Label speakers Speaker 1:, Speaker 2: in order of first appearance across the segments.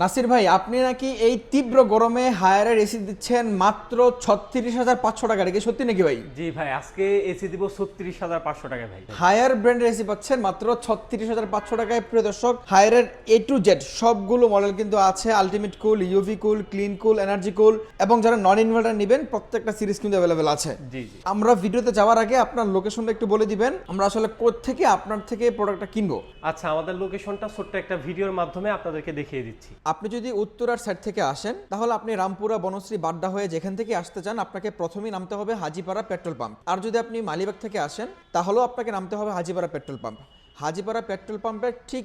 Speaker 1: নাসির ভাই আপনি নাকি এই তীব্র গরমে হায়ারের এসি দিচ্ছেন মাত্র ছত্রিশ হাজার পাঁচশো টাকা? রেখে সত্যি নাকি ভাই?
Speaker 2: জি ভাই আজকে এসি দিব ছত্রিশ হাজার পাঁচশো টাকা ভাই।
Speaker 1: হায়ার ব্র্যান্ডের এসি পাচ্ছেন মাত্র ছত্রিশ হাজার পাঁচশো টাকায়। প্রিয় দর্শক হায়ারের এ টু জেড সবগুলো মডেল কিন্তু আছে। Ultimate cool UV cool clean cool energy cool এবং যারা নন ইনভার্টার নেবেন প্রত্যেকটা সিরিজ কিন্তু অ্যাভেলেবেল আছে।
Speaker 2: জি জি।
Speaker 1: আমরা ভিডিওতে যাওয়ার আগে আপনার লোকেশনটা একটু বলে দিবেন। আমরা আসলে থেকে আপনার থেকে প্রোডাক্টটা কিনবো?
Speaker 2: আচ্ছা আমাদের লোকেশনটা ছোট্ট একটা ভিডিওর মাধ্যমে আপনাদেরকে দেখিয়ে দিচ্ছি।
Speaker 1: আপনি যদি উত্তরার সাইড থেকে আসেন, তাহলে আপনি রামপুরা, বনশ্রী, বাড্ডা হয়ে যেখান থেকে আসতে চান, আপনাকে প্রথমেই নামতে হবে হাজিপাড়া পেট্রোল পাম্প। আর যদি আপনি মালিবাগ থেকে আসেন, তাহলেও আপনাকে নামতে হবে Hajipara petrol pump. Hajipara petrol পাম্পের ঠিক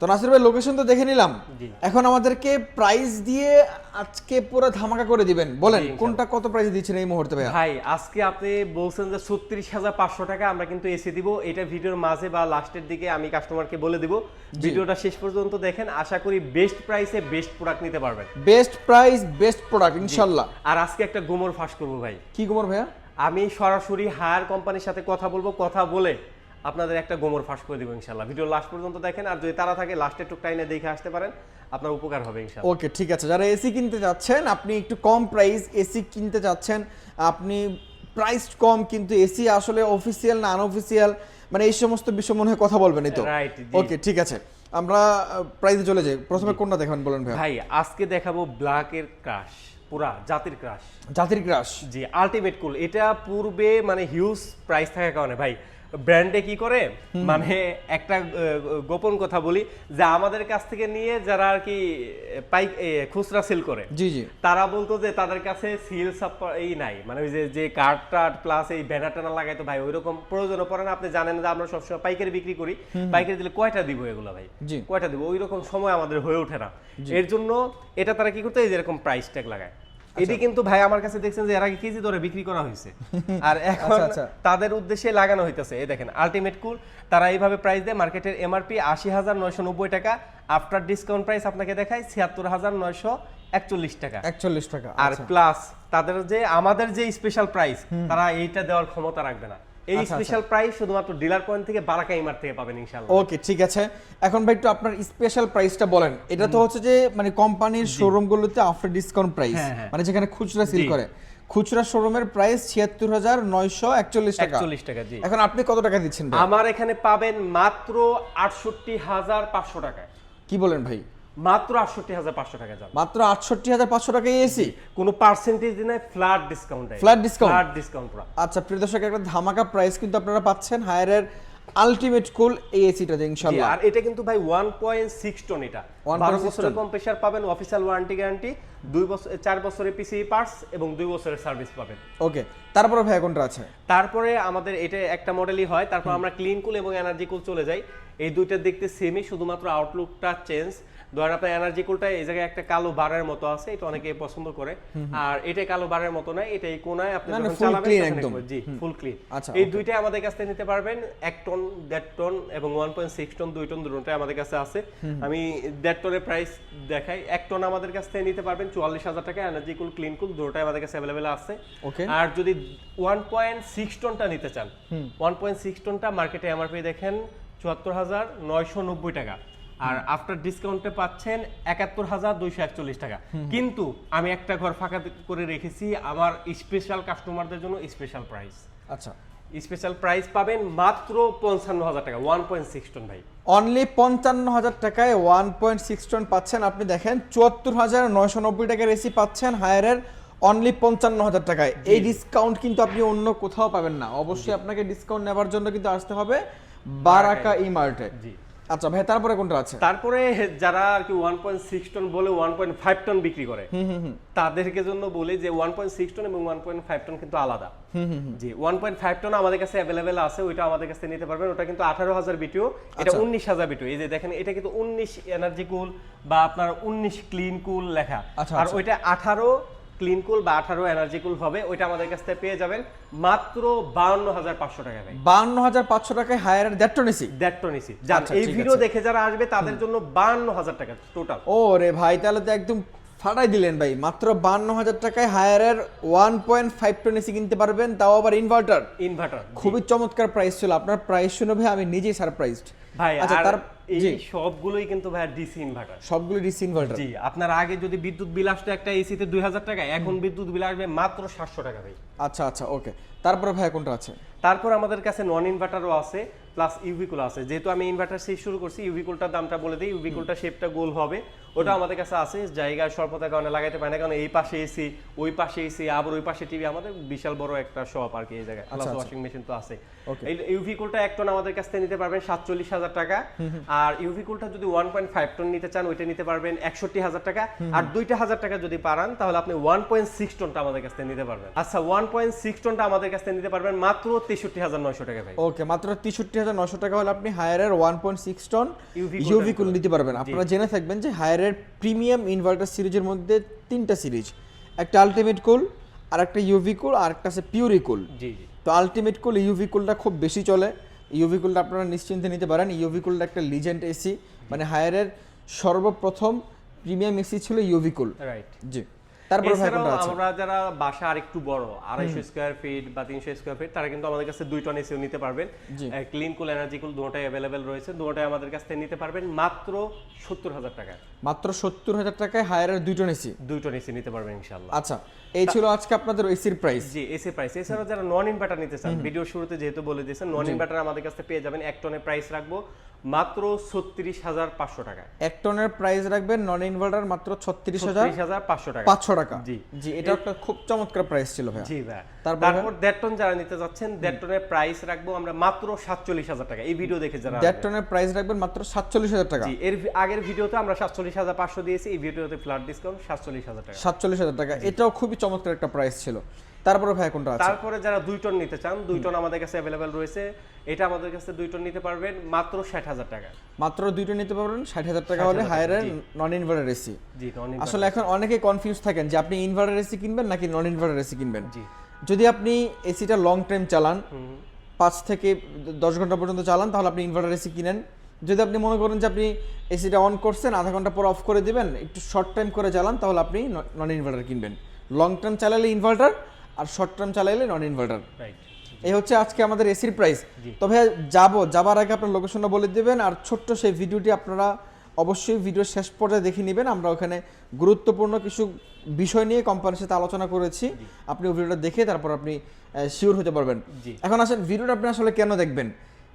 Speaker 1: তো নাসির ভাই লোকেশন তো দেখে নিলাম। এখন আমাদেরকে প্রাইস দিয়ে আজকে পুরো ধামাকা করে দিবেন। বলেন কোনটা কত প্রাইস দিচ্ছেন এই মুহূর্তে ভাই
Speaker 2: ভাই আজকে আপনি বলছেন যে ছত্রিশ হাজার পাঁচশো টাকা আমরা কিন্তু এসে দিব। এটা ভিডিওর মাঝে বা লাস্টের দিকে আমি কাস্টমারকে বলে দিব। ভিডিওটা শেষ পর্যন্ত দেখেন। আশা করি বেস্ট প্রাইসে বেস্ট প্রোডাক্ট নিতে পারবেন।
Speaker 1: বেস্ট প্রাইস বেস্ট প্রোডাক্ট ইনশাল্লাহ।
Speaker 2: আর আজকে একটা গোমর ফাঁস করব ভাই।
Speaker 1: কি কুমার ভাইয়া?
Speaker 2: আমি সরাসরি হায়ার কোম্পানির সাথে কথা বলব কথা বলে আপনাদের একটা গোমর ফাঁস করে দিব ইনশাল্লাহ ভিডিও লাস্ট পর্যন্ত দেখেন আর যদি তারা থাকে লাস্টের টুক টাইনে দেখে আসতে পারেন আপনার উপকার হবে ইনশাল্লাহ
Speaker 1: ওকে ঠিক আছে। যারা এসি কিনতে যাচ্ছেন আপনি একটু কম প্রাইস এসি কিনতে যাচ্ছেন আপনি প্রাইস কম কিন্তু এসি আসলে অফিসিয়াল না আনঅফিসিয়াল মানে এই সমস্ত বিষয় মনে হয় কথা বলবেন এই তো ওকে ঠিক আছে। আমরা প্রাইসে চলে যাই। প্রথমে কোনটা দেখাবেন বলেন ভাই
Speaker 2: ভাই আজকে দেখাবো ব্ল্যাকের ক্রাশ পুরা জাতির ক্রাশ
Speaker 1: জাতির ক্রাশ
Speaker 2: জি আলটিমেট কুল এটা পূর্বে মানে হিউজ প্রাইস থাকার কারণে ভাই ব্র্যান্ডে কি করে? মানে একটা গোপন কথা বলি যে আমাদের কাছ থেকে নিয়ে যারা আর কি পাইক খুচরা সেল করে
Speaker 1: জি জি।
Speaker 2: তারা বলতো যে তাদের কাছে সিল এই নাই। মানে ওই যে যে কার্ড টার্ড প্লাস এই ব্যানার টানা লাগাই তো ভাই ওইরকম প্রয়োজন পড়ে না। আপনি জানেন যে আমরা সবসময় পাইকারি বিক্রি করি। পাইকারি দিলে কয়টা দিব এগুলো ভাই? কয়টা দিব? ওই রকম সময় আমাদের হয়ে ওঠে না। এর জন্য এটা তারা কি করতে? এই যে এরকম প্রাইস ট্যাগ লাগায়। এটি কিন্তু ভাই আমার কাছে দেখছেন যে এর আগে কেজি দরে বিক্রি করা হয়েছে। আর এখন
Speaker 1: আচ্ছা, আচ্ছা।
Speaker 2: তাদের উদ্দেশ্যে লাগানো হইতেছে। এই দেখেন আলটিমেট কুল তারা এইভাবে প্রাইস দেয়। মার্কেটের এমআরপি আশি হাজার নয়শো নব্বই টাকা। আফটার ডিসকাউন্ট প্রাইস আপনাকে দেখায় ছিয়াত্তর হাজার নয়শো একচল্লিশ টাকা।
Speaker 1: একচল্লিশ টাকা
Speaker 2: আর
Speaker 1: আচ্ছা।
Speaker 2: প্লাস তাদের যে আমাদের যে স্পেশাল প্রাইস তারা এইটা দেওয়ার ক্ষমতা রাখবে না। এই
Speaker 1: আচ্ছা,
Speaker 2: স্পেশাল প্রাইস শুধুমাত্র ডিলার পয়েন্ট থেকে বারাকা ইমার থেকে পাবেন ইনশাআল্লাহ।
Speaker 1: ওকে ঠিক আছে। এখন ভাই একটু আপনার স্পেশাল প্রাইসটা বলেন। এটা তো হচ্ছে যে মানে কোম্পানির শোরুমগুলোতে আফটার ডিসকাউন্ট প্রাইস। মানে যেখানে খুচরা সেল করে। খুচরা শোরুমের প্রাইস ছিয়াত্তর হাজার নয়শো একচল্লিশ টাকা।
Speaker 2: একচল্লিশ টাকা জি।
Speaker 1: এখন আপনি কত টাকা দিচ্ছেন ভাই?
Speaker 2: আমার এখানে পাবেন মাত্র আটষট্টি হাজার পাঁচশো টাকায়
Speaker 1: কি বলেন ভাই?
Speaker 2: মাত্র আটষট্টি হাজার পাঁচশো টাকা যাবে।
Speaker 1: মাত্র আটষট্টি হাজার পাঁচশো টাকা এসি
Speaker 2: কোনো পার্সেন্টেজ দিনে flat discount
Speaker 1: flat discount
Speaker 2: flat discount
Speaker 1: আচ্ছা প্রিয় দর্শক একটা ধামাকা প্রাইস কিন্তু আপনারা পাচ্ছেন হায়ারের আলটিমেট কুল এই এসিটা
Speaker 2: জি,
Speaker 1: ইনশাল্লাহ
Speaker 2: আর এটা কিন্তু ভাই ওয়ান পয়েন্ট সিক্স টন এটা।
Speaker 1: 1.6
Speaker 2: বারো বছরের
Speaker 1: টন।
Speaker 2: কম্প্রেসার পাবেন অফিসিয়াল ওয়ারেন্টি গ্যারান্টি দুই বছর চার বছরের পিসি পার্টস এবং দুই বছরের সার্ভিস পাবেন।
Speaker 1: ওকে তারপরে ভাই কোনটা আছে?
Speaker 2: তারপরে আমাদের এটা একটা মডেলই হয় তারপর আমরা ক্লিন কুল এবং এনার্জি কুল চলে যাই। এই দুইটা দেখতে সেমই শুধুমাত্র আউটলুকটা চেঞ্জ ধরেন আপনার এনার্জি কুলটা এই জায়গায় একটা কালো বারের মতো আছে এটা অনেকে পছন্দ করে। আর এটা কালো বারের মতো নয় এটা এই কোনায় আপনি
Speaker 1: না, না,
Speaker 2: যখন চালাবেন
Speaker 1: একদম।
Speaker 2: জি ফুল ক্লিন
Speaker 1: আচ্ছা,
Speaker 2: এই আমাদের কাছ থেকে নিতে পারবেন এক টন দেড় টন এবং ওয়ান পয়েন্ট সিক্স টন দুই টন দুটোটাই আমাদের কাছে আছে। আমি দেড় টনের প্রাইস দেখাই এক টন আমাদের কাছ থেকে নিতে পারবেন চুয়াল্লিশ হাজার টাকা এনার্জি কুল ক্লিন কুল দুটোটাই আমাদের কাছে অ্যাভেলেবেল আছে। আর যদি ওয়ান পয়েন্ট সিক্স টনটা নিতে চান ওয়ান পয়েন্ট সিক্স টনটা মার্কেটে এমআরপি দেখেন চুয়াত্তর হাজার নয়শো নব্বই টাকা। আর আফটার ডিসকাউন্টে পাচ্ছেন একাত্তর হাজার দুইশো একচল্লিশ টাকা। কিন্তু আমি একটা ঘর ফাঁকা করে রেখেছি আমার স্পেশাল কাস্টমারদের জন্য স্পেশাল প্রাইস
Speaker 1: আচ্ছা।
Speaker 2: স্পেশাল প্রাইস পাবেন মাত্র পঞ্চান্ন হাজার টাকা ওয়ান পয়েন্ট সিক্স টন ভাই।
Speaker 1: অনলি পঞ্চান্ন হাজার টাকায় ওয়ান পয়েন্ট সিক্স টন পাচ্ছেন। আপনি দেখেন চুয়াত্তর হাজার নয়শো নব্বই টাকার এসি পাচ্ছেন হায়ারের অনলি পঞ্চান্ন হাজার টাকায়। এই ডিসকাউন্ট কিন্তু আপনি অন্য কোথাও পাবেন না। অবশ্যই আপনাকে ডিসকাউন্ট নেওয়ার জন্য কিন্তু আসতে হবে বারাকা ই মার্টে
Speaker 2: জি।
Speaker 1: আচ্ছা ভাই তারপরে কোনটা আছে?
Speaker 2: তারপরে যারা আর কি ওয়ান পয়েন্ট সিক্স টন বলে ওয়ান পয়েন্ট ফাইভ টন বিক্রি করে তাদেরকে জন্য বলি যে ওয়ান পয়েন্ট সিক্স টন এবং ওয়ান পয়েন্ট ফাইভ টন কিন্তু আলাদা। জি ওয়ান পয়েন্ট ফাইভ টন আমাদের কাছে অ্যাভেলেবেল আছে ওইটা আমাদের কাছে নিতে পারবেন ওটা কিন্তু আঠারো হাজার বিটিও এটা
Speaker 1: আচ্ছা।
Speaker 2: উনিশ হাজার বিটিও এই যে দেখেন এটা কিন্তু উনিশ এনার্জি কুল বা আপনার উনিশ ক্লিন কুল লেখা।
Speaker 1: আচ্ছা,
Speaker 2: আর
Speaker 1: আচ্ছা।
Speaker 2: ওইটা আঠারো ক্লিন কুল বা আঠারো এনার্জি কুল হবে ওইটা আমাদের কাছ থেকে পেয়ে যাবেন মাত্র বাউন্ন হাজার পাঁচশো টাকা ভাই
Speaker 1: বাউন্ন হাজার পাঁচশো টাকায়
Speaker 2: হায়ার যান
Speaker 1: আচ্ছা,
Speaker 2: এই ভিডিও দেখে যারা আসবে তাদের জন্য বাউন্ন হাজার টাকা টোটাল
Speaker 1: ও রে ভাই তাহলে তো একদম ফাটাই দিলেন ভাই। মাত্র বান্ন হাজার টাকায় হায়ারের one point five ton AC কিনতে পারবেন তাও আবার ইনভার্টার
Speaker 2: ইনভার্টার
Speaker 1: খুবই চমৎকার প্রাইস ছিল। আপনার প্রাইস শুনে ভাই আমি নিজেই সারপ্রাইজড
Speaker 2: ভাই
Speaker 1: আচ্ছা তার
Speaker 2: এই সবগুলোই কিন্তু ভাই ডিসি ইনভার্টার
Speaker 1: সবগুলো ডিসি ইনভার্টার
Speaker 2: জি আপনার আগে যদি বিদ্যুৎ বিল আসতো একটা এসিতে দুই হাজার টাকা এখন বিদ্যুৎ বিল আসবে মাত্র সাতশো টাকা ভাই।
Speaker 1: আচ্ছা আচ্ছা ওকে তারপরে ভাই কোনটা আছে?
Speaker 2: তারপর আমাদের কাছে নন ইনভার্টারও আছে প্লাস ইউভিকুল আছে। যেহেতু আমি ইনভার্টার সেই শুরু করছি ইউভিকুলটার দামটা বলে দিই ইউভিকুলটা শেপটা গোল হবে। ওটা আমাদের কাছে আছে জায়গার স্বল্পতার কারণে লাগাইতে পারে না কারণ এই পাশে এসি ওই পাশে এসি আবার ওই পাশে টিভি আমাদের বিশাল বড় একটা শপ আর কি এই জায়গায়। প্লাস। ওয়াশিং মেশিন তো আছে. এই ইউভিকুলটা এক টন আমাদের কাছ থেকে নিতে পারবেন সাতচল্লিশ হাজার টাকা। আর ইউভিকুলটা যদি ওয়ান পয়েন্ট ফাইভ টন নিতে চান ওইটা নিতে পারবেন একষট্টি হাজার টাকা। আর দুইটা হাজার টাকা যদি পারান তাহলে আপনি ওয়ান পয়েন্ট সিক্স টনটা আমাদের কাছ থেকে নিতে পারবেন। আচ্ছা ওয়ান পয়েন্ট সিক্স টনটা আমাদের কাছ থেকে নিতে পারবেন মাত্র তেষট্টি হাজার নয়শো টাকা ভাই।
Speaker 1: ওকে মাত্র তেষট্টি হাজার নশো টাকা হলে আপনি হায়ারের one point six ton UV
Speaker 2: cool
Speaker 1: cool নিতে পারবেন। আপনারা জেনে থাকবেন যে হায়ারের প্রিমিয়াম ইনভার্টার সিরিজের মধ্যে তিনটা সিরিজ। একটা আলটিমেট কুল আর একটা ইউভি কুল আর একটা আছে পিউরি কুল
Speaker 2: জি জি।
Speaker 1: তো আলটিমেট কুল ইউভি কুলটা খুব বেশি চলে। ইউভি কুলটা আপনারা নিশ্চিন্তে নিতে পারেন। ইউভি কুলটা একটা লিজেন্ড এসি মানে হায়ারের সর্বপ্রথম প্রিমিয়াম এসি ছিল ইউভি কুল
Speaker 2: রাইট
Speaker 1: জি। তারপরে ভাই কোনটা আছে?
Speaker 2: আমরা যারা বাসা আর একটু বড় স্কোয়ার ফিট বা স্কোয়ার ফিট তারা কিন্তু আমাদের কাছে দুই টন এসিও নিতে পারবেন। ক্লিন কুল এনার্জি কুল দুটোটাই রয়েছে। দুটোটাই আমাদের কাছ থেকে নিতে পারবেন মাত্র সত্তর হাজার টাকা
Speaker 1: মাত্র সত্তর হাজার টাকায় হায়ারের দুই টন এসি
Speaker 2: দুই টন এসি নিতে পারবেন ইনশাল্লাহ
Speaker 1: আচ্ছা এই ছিল আজকে আপনাদের এসির প্রাইস
Speaker 2: জি এসি প্রাইস এছাড়াও যারা নন ইনভার্টার নিতে চান ভিডিও শুরুতে যেহেতু বলে দিয়েছেন নন ইনভার্টার আমাদের কাছে পেয়ে যাবেন। এক টনের প্রাইস রাখব। মাত্র ছত্রিশ হাজার পাঁচশো টাকা।
Speaker 1: এক টনের প্রাইস রাখবেন নন ইনভার্টার মাত্র ছত্রিশ হাজার
Speaker 2: পাঁচশো টাকা।
Speaker 1: পাঁচশো টাকা।
Speaker 2: জি।
Speaker 1: জি এটা একটা খুব চমৎকার প্রাইস ছিল ভাইয়া।
Speaker 2: জি ভাই
Speaker 1: তারপর
Speaker 2: তারপর দেড় টন যারা নিতে যাচ্ছেন দেড় টনের প্রাইস রাখব আমরা মাত্র সাতচল্লিশ হাজার টাকা। এই ভিডিও দেখে যারা
Speaker 1: দেড় টনের প্রাইস রাখবেন মাত্র সাতচল্লিশ হাজার টাকা।
Speaker 2: জি এর আগের ভিডিওতে আমরা সাতচল্লিশ হাজার পাঁচশো দিয়েছি এই ভিডিওতে ফ্ল্যাট ডিসকাউন্ট সাতচল্লিশ হাজার টাকা।
Speaker 1: সাতচল্লিশ হাজার টাকা। এটাও খুবই চমৎকার একটা প্রাইস ছিল। তারপরে ভাই কোনটা আছে?
Speaker 2: তারপরে যারা দুই টন নিতে চান দুই টন আমাদের কাছে অ্যাভেলেবেল রয়েছে। এটা আমাদের কাছে দুই টন নিতে পারবেন মাত্র ষাট হাজার টাকা।
Speaker 1: মাত্র দুইটা নিতে পারবেন ষাট হাজার টাকা হলে
Speaker 2: টাকা,
Speaker 1: হায়ারের নন ইনভার্টার এসি
Speaker 2: জি নন
Speaker 1: আসলে এখন অনেকে কনফিউজ থাকেন যে আপনি ইনভার্টার এসি কিনবেন নাকি নন ইনভার্টার এসি কিনবেন।
Speaker 2: জি।
Speaker 1: যদি আপনি এসিটা লং টাইম চালান পাঁচ থেকে দশ ঘণ্টা পর্যন্ত চালান তাহলে আপনি ইনভার্টার এসি কিনেন। যদি আপনি মনে করেন যে আপনি এসিটা অন করছেন আধা ঘণ্টা পর অফ করে দিবেন একটু শর্ট টাইম করে চালান তাহলে আপনি নন ইনভার্টার কিনবেন। লং টার্ম চালালে ইনভার্টার আর শর্ট টার্ম চালালে নন ইনভার্টার এই হচ্ছে আজকে আমাদের এসির প্রাইস তবে যাব যাবার আগে আপনার লোকেশনটা বলে দেবেন আর ছোট্ট সেই ভিডিওটি আপনারা অবশ্যই ভিডিও শেষ পর্যায়ে দেখে নেবেন। আমরা ওখানে গুরুত্বপূর্ণ কিছু বিষয় নিয়ে কোম্পানির সাথে আলোচনা করেছি। আপনি ভিডিওটা দেখে তারপর আপনি শিওর হতে পারবেন। এখন আসেন ভিডিওটা আপনি আসলে কেন দেখবেন?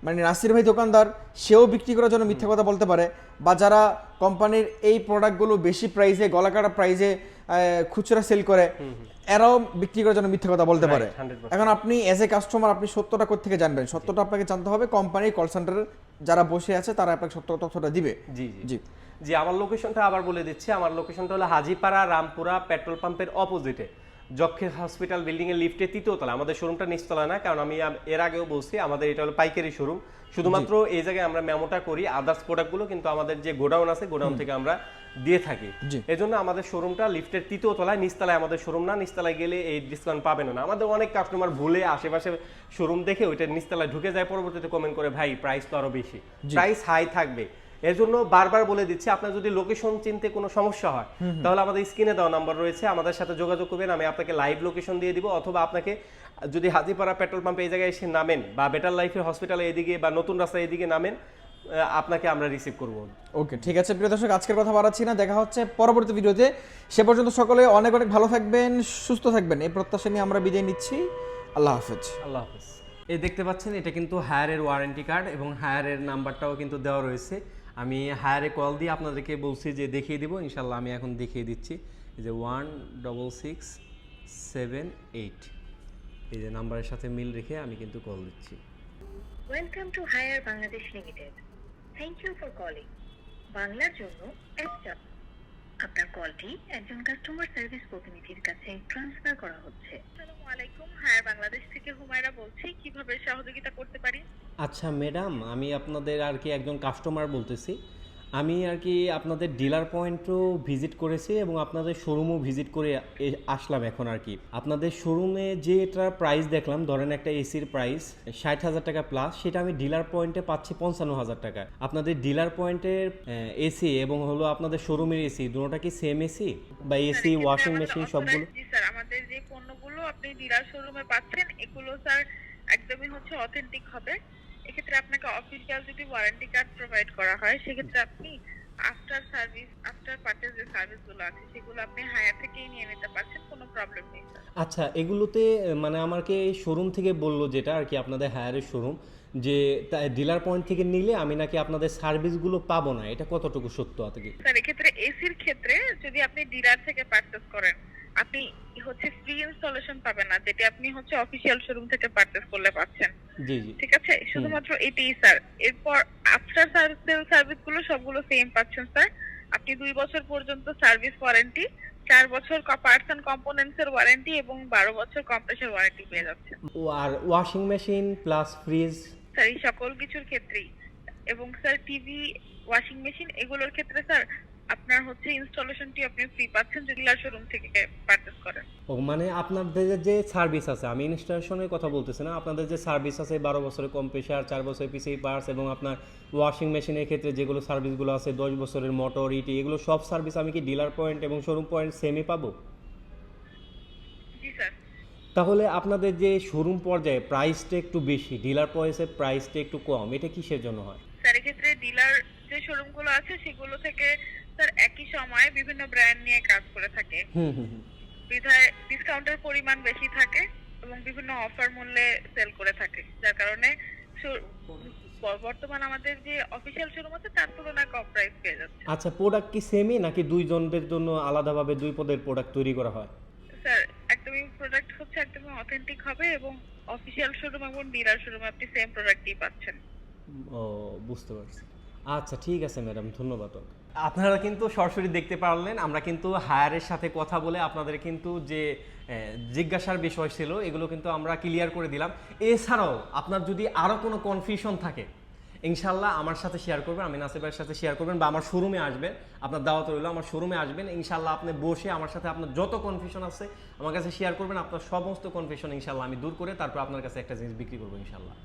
Speaker 1: মানে নাসির ভাই দোকানদার সেও বিক্রি করার জন্য মিথ্যা কথা বলতে পারে। বা যারা কোম্পানির এই প্রোডাক্টগুলো বেশি প্রাইসে গলাকাটা প্রাইসে খুচরা সেল করে এরাও বিক্রি করার জন্য মিথ্যা কথা বলতে পারে। এখন আপনি এজ এ কাস্টমার আপনি সত্যটা থেকে জানবেন? সত্যটা আপনাকে জানতে হবে কোম্পানির কল সেন্টারে যারা বসে আছে তারা আপনাকে সত্য তথ্যটা দিবে।
Speaker 2: জি জি।
Speaker 1: জি।
Speaker 2: আমার লোকেশনটা আবার বলে দিচ্ছি। আমার লোকেশনটা হলো হাজিপাড়া রামপুরা পেট্রোল পাম্পের অপোজিটে যক্ষের হসপিটাল বিল্ডিং এর লিফটে তৃতীয় তলা আমাদের শোরুমটা নিচতলা না কারণ আমি এর আগেও বলছি আমাদের এটা হলো পাইকারি শোরুম শুধুমাত্র এই জায়গায় আমরা মেমোটা করি আদার্স প্রোডাক্টগুলো কিন্তু আমাদের যে গোডাউন আছে গোডাউন থেকে আমরা দিয়ে থাকি। এজন্য আমাদের শোরুমটা লিফটের তৃতীয় তলায় নিচতলায় আমাদের শোরুম না নিচতলায় গেলে এই ডিসকাউন্ট পাবেন না। আমাদের অনেক কাস্টমার ভুলে আশেপাশে শোরুম দেখে ওইটা নিচতলায় ঢুকে যায় পরবর্তীতে কমেন্ট করে ভাই প্রাইস তো আরও বেশি। প্রাইস হাই থাকবে। এর জন্য বারবার বলে দিচ্ছি আপনার যদি লোকেশন চিনতে কোনো সমস্যা হয় তাহলে আমাদের স্ক্রিনে দেওয়া নাম্বার রয়েছে। আমাদের সাথে যোগাযোগ করবেন আমি আপনাকে লাইভ লোকেশন দিয়ে দিব অথবা আপনাকে যদি হাজিপাড়া পেট্রোল পাম্পে এই জায়গায় এসে নামেন বা বেটার লাইফে হসপিটালে এদিকে বা নতুন রাস্তায় এদিকে নামেন আপনাকে আমরা রিসিভ করব।
Speaker 1: ওকে ঠিক আছে প্রিয় দর্শক আজকের কথা বাড়াচ্ছি না দেখা হচ্ছে পরবর্তী ভিডিওতে। সে পর্যন্ত সকলে অনেক অনেক ভালো থাকবেন সুস্থ থাকবেন। এই প্রত্যাশা নিয়ে আমরা বিদায় নিচ্ছি। আল্লাহ হাফেজ।
Speaker 2: আল্লাহ হাফেজ। এই দেখতে পাচ্ছেন এটা কিন্তু হায়ারের ওয়ারেন্টি কার্ড এবং হায়ারের নাম্বারটাও কিন্তু দেওয়া রয়েছে। আমি হায়ারে কল দিয়ে আপনাদেরকে বলছি যে দেখিয়ে দিব ইনশাল্লাহ আমি এখন দেখিয়ে দিচ্ছি। এই যে one double six seven eight এই যে নাম্বারের সাথে মিল রেখে আমি কিন্তু কল দিচ্ছি।
Speaker 3: Welcome to Haier Bangladesh limited thank you for calling বাংলার জন্য এক আপনার কলটি একজন কাস্টমার সার্ভিস প্রতিনিধির কাছে ট্রান্সফার করা হচ্ছে।
Speaker 4: আসসালামু আলাইকুম। হ্যাঁ বাংলাদেশ থেকে হুমায়রা বলছি। কীভাবে সহযোগিতা করতে পারি?
Speaker 2: আচ্ছা ম্যাডাম আমি আপনাদের আর কি একজন কাস্টমার বলতেছি। আমি আর কি আপনাদের ডিলার পয়েন্টও ভিজিট করেছি এবং আপনাদের শোরুমও ভিজিট করে আসলাম এখন আর কি। আপনাদের শোরুমে যেটার প্রাইস দেখলাম ধরেন একটা এসির প্রাইস ষাট হাজার টাকা প্লাস সেটা আমি ডিলার পয়েন্টে পাচ্ছি পঞ্চান্ন হাজার টাকা। আপনাদের ডিলার পয়েন্টের এসি এবং হলো আপনাদের শোরুমের এসি দুটোটা কি সেম এসি বা এসি ওয়াশিং মেশিন সবগুলো?
Speaker 4: স্যার আমাদের যে পণ্যগুলো আপনি ডিলার শোরুমে পাচ্ছেন এগুলো স্যার একদমই হচ্ছে অথেন্টিক হবে। এক্ষেত্রে আপনাকে অফিসিয়াল যদি ওয়ারেন্টি কার্ড প্রোভাইড করা হয় সেক্ষেত্রে আপনি আফটার সার্ভিস আফটার পারচেজ যে সার্ভিসগুলো আছে সেগুলো আপনি হায়ার থেকেই নিয়ে নিতে পারছেন কোনো প্রবলেম নেই
Speaker 2: আচ্ছা এগুলোতে মানে আমাকে শোরুম থেকে বলল যেটা আর কি আপনাদের হায়ারের শোরুম যে ডিলার পয়েন্ট থেকে নিলে আমি নাকি আপনাদের সার্ভিসগুলো পাবো না এটা কতটুকু সত্য আছে কি
Speaker 4: স্যার এক্ষেত্রে এসির ক্ষেত্রে যদি আপনি ডিলার থেকে পারচেজ করেন আপনি হচ্ছে ফ্রি ইনস্টলেশন পাবেন না যেটা আপনি হচ্ছে অফিসিয়াল শোরুম থেকে পারচেজ করলে পাচ্ছেন।
Speaker 2: জি জি।
Speaker 4: ঠিক আছে? শুধুমাত্র এটাই স্যার এরপর আফটার সার্ভিস সার্ভিসগুলো সবগুলো সেম পাচ্ছেন স্যার আপনি দুই বছর পর্যন্ত সার্ভিস ওয়ারেন্টি চার বছর পার্টস এন্ড কম্পোনেন্টস এর ওয়ারেন্টি এবং বারো বছর কম্প্রেসার ওয়ারেন্টি পেয়ে যাচ্ছেন।
Speaker 2: ও আর washing machine plus fridge
Speaker 4: sir এই সকল কিছুর ক্ষেত্রেই। এবং স্যার টিভি ওয়াশিং মেশিন এগুলোর ক্ষেত্রে স্যার আপনার হচ্ছে ইনস্টলেশনটি আপনি ফ্রি পাচ্ছেন যদি শোরুম থেকে পারচেজ করেন।
Speaker 2: ও মানে আপনাদের যে সার্ভিস আছে আমি ইনস্টলেশনের কথা বলতেছি না আপনাদের যে সার্ভিস আছে বারো বছরের কম্প্রেসার চার বছরের পিসি পার্টস এবং আপনার ওয়াশিং মেশিনের ক্ষেত্রে যেগুলো সার্ভিসগুলো আছে দশ বছরের মোটর ইটি এগুলো সব সার্ভিস আমি কি ডিলার পয়েন্ট এবং শোরুম পয়েন্ট সেমই পাবো? তাহলে আপনাদের যে শোরুম পর্যায়ে প্রাইসটা একটু বেশি ডিলার পয়েন্টের প্রাইসটা একটু কম এটা কিসের জন্য হয়?
Speaker 4: স্যার এক্ষেত্রে ডিলার যে শোরুমগুলো আছে সেগুলো থেকে স্যার একই সময়ে বিভিন্ন ব্র্যান্ড নিয়ে কাজ করে থাকে। বিধায় ডিসকাউন্টের পরিমাণ বেশি থাকে এবং বিভিন্ন অফার মূল্যে সেল করে থাকে। যার কারণে বর্তমান আমাদের যে অফিসিয়াল শোরুম আছে তার তুলনায় কম প্রাইস পেয়ে যাচ্ছে।
Speaker 2: আচ্ছা প্রোডাক্ট কি সেমই নাকি দুইজনদের জন্য আলাদাভাবে দুই পদের প্রোডাক্ট তৈরি করা হয়?
Speaker 4: স্যার একদমই প্রোডাক্ট হচ্ছে একদমই অথেন্টিক হবে এবং অফিসিয়াল শোরুম এবং ডিলার শোরুমে আপনি সেম প্রোডাক্টই পাচ্ছেন।
Speaker 2: ও বুঝতে পারছি। আচ্ছা ঠিক আছে ম্যাডাম ধন্যবাদ আপনারা কিন্তু সরাসরি দেখতে পারলেন, আমরা কিন্তু হায়ারের সাথে কথা বলে আপনাদের কিন্তু যে জিজ্ঞাসার বিষয় ছিল, এগুলো কিন্তু আমরা ক্লিয়ার করে দিলাম। এছাড়াও আপনার যদি আরও কোনো কনফিউশন থাকে, ইনশাল্লাহ আমার সাথে শেয়ার করবেন, আমি নাসিবের সাথে শেয়ার করবেন বা আমার শোরুমে আসবেন, আপনার দাওয়াত রইল, আমার শোরুমে আসবেন, ইনশাল্লাহ আপনি বসে আমার সাথে আপনার যত কনফিউশন আছে আমার কাছে শেয়ার করবেন, আপনার সমস্ত কনফিউশন ইনশাল্লাহ আমি দূর করে তারপর আপনার কাছে একটা জিনিস বিক্রি করব ইনশাল্লাহ।